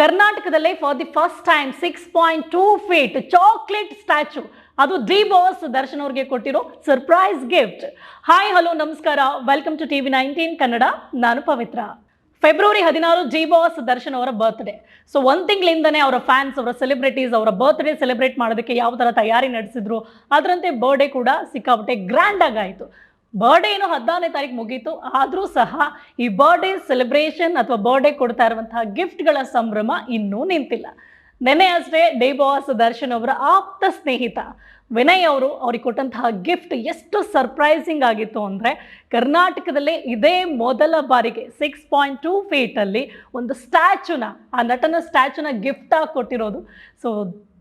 ಕರ್ನಾಟಕದಲ್ಲೇ for the first time six point two feet chocolate statue ಅದು the boss Darshan ಅವ್ರಿಗೆ ಕೊಟ್ಟಿರೋ ಸರ್ಪ್ರೈಸ್ ಗಿಫ್ಟ್ ಹಾಯ್ ಹಲೋ ನಮಸ್ಕಾರ. Welcome to TV nineteen Kannada ನಾನು ಪವಿತ್ರ. February ಹದಿನಾರು ಜಿ ಬಾಸ್ ದರ್ಶನ್ ಅವರ ಬರ್ತ್ಡೇ ಸೊ ಒಂದು ತಿಂಗಳಿಂದನೇ ಅವರ ಫ್ಯಾನ್ಸ್ ಅವರ ಸೆಲೆಬ್ರಿಟೀಸ್ ಅವರ ಬರ್ತ್ಡೇ ಸೆಲೆಬ್ರೇಟ್ ಮಾಡೋದಕ್ಕೆ ಯಾವ ತರ ತಯಾರಿ ನಡೆಸಿದ್ರು, ಅದರಂತೆ ಬರ್ಡೇ ಕೂಡ ಸಿಕ್ಕಾಪಟ್ಟೆ ಗ್ರ್ಯಾಂಡ್ ಆಗಾಯಿತು ಬರ್ಡೇ ಏನು ಹದಿನಾರನೇ ತಾರೀಕು ಮುಗೀತು. ಆದರೂ ಸಹ ಈ ಬರ್ಡೇ ಸೆಲೆಬ್ರೇಷನ್ ಅಥವಾ ಬರ್ಡೇ ಕೊಡ್ತಾ ಇರುವಂತಹ ಗಿಫ್ಟ್ಗಳ ಸಂಭ್ರಮ ಇನ್ನೂ ನಿಂತಿಲ್ಲ. ನೆನ್ನೆ ಅಷ್ಟೇ ಡೇ ಬಾಸ್ ದರ್ಶನ್ ಅವರ ಆಪ್ತ ಸ್ನೇಹಿತ ವಿನಯ್ ಅವರು ಅವ್ರಿಗೆ ಕೊಟ್ಟಂತಹ ಗಿಫ್ಟ್ ಎಷ್ಟು ಸರ್ಪ್ರೈಸಿಂಗ್ ಆಗಿತ್ತು ಅಂದರೆ ಕರ್ನಾಟಕದಲ್ಲೇ ಇದೇ ಮೊದಲ ಬಾರಿಗೆ ಸಿಕ್ಸ್ ಪಾಯಿಂಟ್ ಟೂ ಫೀಟಲ್ಲಿ ಒಂದು ಸ್ಟ್ಯಾಚುನ ಆ ನಟನ ಸ್ಟ್ಯಾಚುನ ಗಿಫ್ಟಾಗಿ ಕೊಟ್ಟಿರೋದು. ಸೊ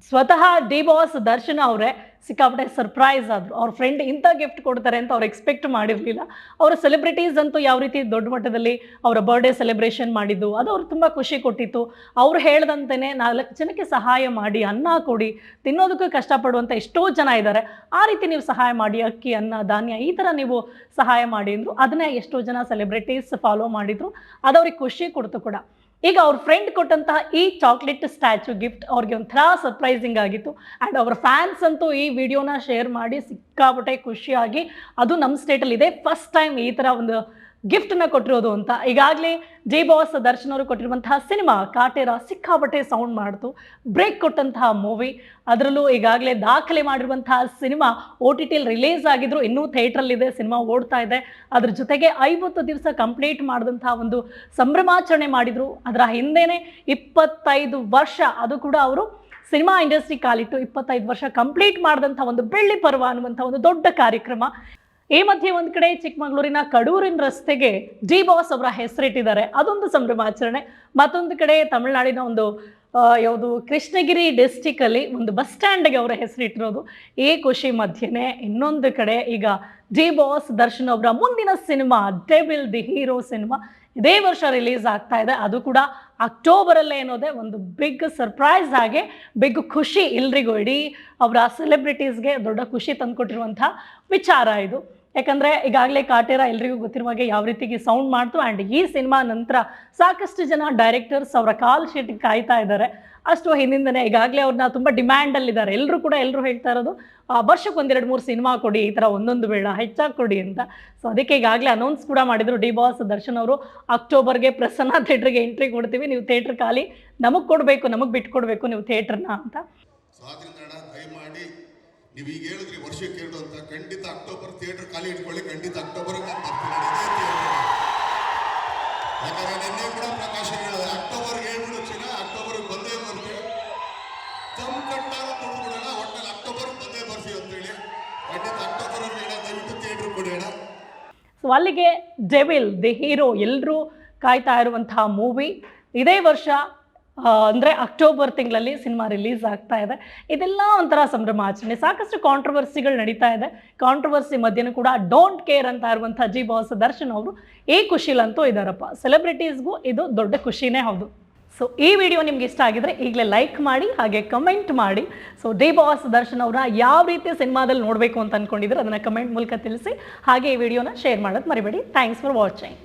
ಸ್ವತಃ ಡಿ ಬಾಸ್ ದರ್ಶನ ಅವರೇ ಸಿಕ್ಕಾಪಟ್ಟೆ ಸರ್ಪ್ರೈಸ್ ಆದರು. ಅವ್ರ ಫ್ರೆಂಡ್ ಇಂಥ ಗಿಫ್ಟ್ ಕೊಡ್ತಾರೆ ಅಂತ ಅವ್ರು ಎಕ್ಸ್ಪೆಕ್ಟ್ ಮಾಡಿರಲಿಲ್ಲ. ಅವರ ಸೆಲೆಬ್ರಿಟೀಸ್ ಅಂತೂ ಯಾವ ರೀತಿ ದೊಡ್ಡ ಮಟ್ಟದಲ್ಲಿ ಅವರ ಬರ್ಡೇ ಸೆಲೆಬ್ರೇಷನ್ ಮಾಡಿದ್ದು, ಅದು ಅವ್ರು ತುಂಬ ಖುಷಿ ಕೊಟ್ಟಿತ್ತು. ಅವ್ರು ಹೇಳ್ದಂತೆಯೇ ನಾಲ್ಕು ಜನಕ್ಕೆ ಸಹಾಯ ಮಾಡಿ, ಅನ್ನ ಕೊಡಿ, ತಿನ್ನೋದಕ್ಕೂ ಕಷ್ಟಪಡುವಂಥ ಎಷ್ಟೋ ಜನ ಇದ್ದಾರೆ ಆ ರೀತಿ ನೀವು ಸಹಾಯ ಮಾಡಿ, ಅಕ್ಕಿ, ಅನ್ನ, ಧಾನ್ಯ, ಈ ಥರ ನೀವು ಸಹಾಯ ಮಾಡಿ ಅಂದರು. ಅದನ್ನೇ ಎಷ್ಟೋ ಜನ ಸೆಲೆಬ್ರಿಟೀಸ್ ಫಾಲೋ ಮಾಡಿದರು. ಅದು ಅವ್ರಿಗೆ ಖುಷಿ ಕೊಡ್ತು ಕೂಡ. ಈಗ ಅವ್ರ ಫ್ರೆಂಡ್ ಕೊಟ್ಟಂತಹ ಈ ಚಾಕ್ಲೇಟ್ ಸ್ಟ್ಯಾಚು ಗಿಫ್ಟ್ ಅವ್ರಿಗೆ ಒಂಥರ ಸರ್ಪ್ರೈಸಿಂಗ್ ಆಗಿತ್ತು. ಆ್ಯಂಡ್ ಅವ್ರ ಫ್ಯಾನ್ಸ್ ಅಂತೂ ಈ ವಿಡಿಯೋನ ಶೇರ್ ಮಾಡಿ ಸಿಕ್ಕಾಪಟ್ಟೆ ಖುಷಿಯಾಗಿ. ಅದು ನಮ್ಮ ಸ್ಟೇಟಲ್ಲಿ ಇದೆ. ಫಸ್ಟ್ ಟೈಮ್ ಈ ಥರ ಒಂದು ಗಿಫ್ಟನ್ನ ಕೊಟ್ಟಿರೋದು ಅಂತ. ಈಗಾಗಲೇ ಜೆ ಬಾಸ್ ದರ್ಶನ್ ಅವರು ಕೊಟ್ಟಿರುವಂತಹ ಸಿನಿಮಾ ಕಾಟೇರ ಸಿಕ್ಕಾಪಟ್ಟೆ ಸೌಂಡ್ ಮಾಡ್ತು. ಬ್ರೇಕ್ ಕೊಟ್ಟಂತಹ ಮೂವಿ ಅದರಲ್ಲೂ ಈಗಾಗಲೇ ದಾಖಲೆ ಮಾಡಿರುವಂತಹ ಸಿನಿಮಾ ಓ ಟಿ ಟಿಲಿ ರಿಲೀಸ್ ಆಗಿದ್ರು. ಇನ್ನೂ ಥಿಯೇಟ್ರಲ್ಲಿದೆ ಸಿನಿಮಾ ಓಡ್ತಾ ಇದೆ. ಅದ್ರ ಜೊತೆಗೆ ಐವತ್ತು ದಿವಸ ಕಂಪ್ಲೀಟ್ ಮಾಡಿದಂತಹ ಒಂದು ಸಂಭ್ರಮಾಚರಣೆ ಮಾಡಿದರು. ಅದರ ಹಿಂದೆನೆ ಇಪ್ಪತ್ತೈದು ವರ್ಷ, ಅದು ಕೂಡ ಅವರು ಸಿನಿಮಾ ಇಂಡಸ್ಟ್ರಿ ಕಾಲಿಟ್ಟು ಇಪ್ಪತ್ತೈದು ವರ್ಷ ಕಂಪ್ಲೀಟ್ ಮಾಡಿದಂಥ ಒಂದು ಬೆಳ್ಳಿ ಪರ್ವ ಅನ್ನುವಂಥ ಒಂದು ದೊಡ್ಡ ಕಾರ್ಯಕ್ರಮ. ಈ ಮಧ್ಯೆ ಒಂದು ಕಡೆ ಚಿಕ್ಕಮಗಳೂರಿನ ಕಡೂರಿನ ರಸ್ತೆಗೆ ಡಿ ಬಾಸ್ ಅವರ ಹೆಸರಿಟ್ಟಿದ್ದಾರೆ. ಅದೊಂದು ಸಂಭ್ರಮಾಚರಣೆ. ಮತ್ತೊಂದು ಕಡೆ ತಮಿಳುನಾಡಿನ ಒಂದು ಯಾವುದು ಕೃಷ್ಣಗಿರಿ ಡಿಸ್ಟಿಕಲ್ಲಿ ಒಂದು ಬಸ್ ಸ್ಟ್ಯಾಂಡ್ಗೆ ಅವರ ಹೆಸರಿಟ್ಟಿರೋದು. ಈ ಖುಷಿ ಮಧ್ಯೆನೇ ಇನ್ನೊಂದು ಕಡೆ ಈಗ ಡಿ ಬಾಸ್ ದರ್ಶನ್ ಅವರ ಮುಂದಿನ cinema devil the hero cinema ಇದೇ ವರ್ಷ ರಿಲೀಸ್ ಆಗ್ತಾ ಇದೆ. ಅದು ಕೂಡ ಅಕ್ಟೋಬರಲ್ಲೇ ಅನ್ನೋದೇ ಒಂದು ಬಿಗ್ ಸರ್ಪ್ರೈಸ್ ಆಗಿ ಬಿಗ್ ಖುಷಿ ಇಲ್ರಿಗೂ ಇಡೀ ಅವರ ಸೆಲೆಬ್ರಿಟೀಸ್ಗೆ ದೊಡ್ಡ ಖುಷಿ ತಂದುಕೊಟ್ಟಿರುವಂಥ ವಿಚಾರ ಇದು. ಯಾಕಂದರೆ ಈಗಾಗಲೇ ಕಾಟೇರ ಎಲ್ರಿಗೂ ಗೊತ್ತಿರುವ ಹಾಗೆ ಯಾವ ರೀತಿಗೆ ಸೌಂಡ್ ಮಾಡ್ತು ಆ್ಯಂಡ್ ಈ ಸಿನಿಮಾ ನಂತರ ಸಾಕಷ್ಟು ಜನ ಡೈರೆಕ್ಟರ್ಸ್ ಅವರ ಕಾಲ್ ಶೀಟ್ಗೆ ಕಾಯ್ತಾ ಇದ್ದಾರೆ. ಅಷ್ಟು ಹಿಂದಿಂದನೇ ಈಗಾಗಲೇ ಅವ್ರನ್ನ ತುಂಬ ಡಿಮ್ಯಾಂಡಲ್ಲಿದ್ದಾರೆ ಎಲ್ಲರೂ ಕೂಡ ಎಲ್ಲರೂ ಹೇಳ್ತಾ ಇರೋದು ವರ್ಷಕ್ಕೆ ಒಂದೆರಡು ಮೂರು ಸಿನಿಮಾ ಕೊಡಿ, ಈ ಥರ ಒಂದೊಂದು ಬೇಡ ಹೆಚ್ಚಾಗಿ ಕೊಡಿ ಅಂತ. ಸೊ ಅದಕ್ಕೆ ಈಗಾಗಲೇ ಅನೌನ್ಸ್ ಕೂಡ ಮಾಡಿದರು ಡಿ ಬಾಸ್ ದರ್ಶನ್ ಅವರು, ಅಕ್ಟೋಬರ್ಗೆ ಪ್ರಸನ್ನ ಥಿಯೇಟ್ರಿಗೆ ಎಂಟ್ರಿ ಕೊಡ್ತೀವಿ, ನೀವು ಥಿಯೇಟ್ರ್ ಖಾಲಿ, ನಮಗೆ ಕೊಡಬೇಕು, ನಮಗೆ ಬಿಟ್ಕೊಡ್ಬೇಕು, ನೀವು ಥಿಯೇಟ್ರನ್ನ ಅಂತ. ನೀವು ಈಗ ಹೇಳಿದ್ರಿ ವರ್ಷಕ್ಕೆ ಎರಡು ಅಂತ ಖಂಡಿತ ಅಕ್ಟೋಬರ್ ಥಿಯೇಟರ್ ಖಾಲಿ ಇಟ್ಕೊಳ್ಳಿ, ಖಂಡಿತ ಅಕ್ಟೋಬರ್ ಯಾಕಂದ್ರೆ ನಿನ್ನೆ ಕೂಡ ಪ್ರಕಾಶ ಹೇಳಿದೆ ಅಕ್ಟೋಬರ್ ಹೇಳ್ಬಿಡು ಚಿನ್ನ ಅಕ್ಟೋಬರ್ ಬಂದೇ ಬರ್ತೀವಿ ತಮ್ಮ ಕಟ್ಟಾಗ ತೊಡ್ಬಿಡೋಣ ಒಟ್ಟಲ್ಲಿ ಅಕ್ಟೋಬರ್ ಬಂದೇ ಬರ್ತೀವಿ ಅಂತೇಳಿ. ಖಂಡಿತ ಅಕ್ಟೋಬರ್ ದಯವಿಟ್ಟು ಥಿಯೇಟರ್ ಕೊಡಿ ಅಣ್ಣ. ಸೊ ಅಲ್ಲಿಗೆ ಡೆವಿಲ್ ದಿ ಹೀರೋ ಎಲ್ಲರೂ ಕಾಯ್ತಾ ಇರುವಂತಹ ಮೂವಿ ಇದೇ ವರ್ಷ ಅಂದರೆ ಅಕ್ಟೋಬರ್ ತಿಂಗಳಲ್ಲಿ ಸಿನಿಮಾ ರಿಲೀಸ್ ಆಗ್ತಾ ಇದೆ. ಇದೆಲ್ಲ ಒಂಥರ ಸಂಭ್ರಮಾಚರಣೆ. ಸಾಕಷ್ಟು ಕಾಂಟ್ರವರ್ಸಿಗಳು ನಡೀತಾ ಇದೆ. ಕಾಂಟ್ರವರ್ಸಿ ಮಧ್ಯನೂ ಕೂಡ ಡೋಂಟ್ ಕೇರ್ ಅಂತ ಇರುವಂಥ ಜಿ ಬಾಸ್ ದರ್ಶನ್ ಅವರು ಈ ಖುಷಿಲಂತೂ ಇದ್ದಾರಪ್ಪ ಸೆಲೆಬ್ರಿಟೀಸ್ಗೂ ಇದು ದೊಡ್ಡ ಖುಷಿನೇ ಹೌದು. ಸೊ ಈ ವಿಡಿಯೋ ನಿಮ್ಗೆ ಇಷ್ಟ ಆಗಿದ್ರೆ ಈಗಲೇ ಲೈಕ್ ಮಾಡಿ, ಹಾಗೆ ಕಮೆಂಟ್ ಮಾಡಿ. ಸೊ ಡಿ ಬಾಸ್ ದರ್ಶನ್ ಅವರ ಯಾವ ರೀತಿ ಸಿನಿಮಾದಲ್ಲಿ ನೋಡಬೇಕು ಅಂತ ಅಂದ್ಕೊಂಡಿದ್ರೆ ಅದನ್ನು ಕಮೆಂಟ್ ಮೂಲಕ ತಿಳಿಸಿ. ಹಾಗೆ ಈ ವಿಡಿಯೋನ ಶೇರ್ ಮಾಡೋದು ಮರಿಬೇಡಿ. Thanks for watching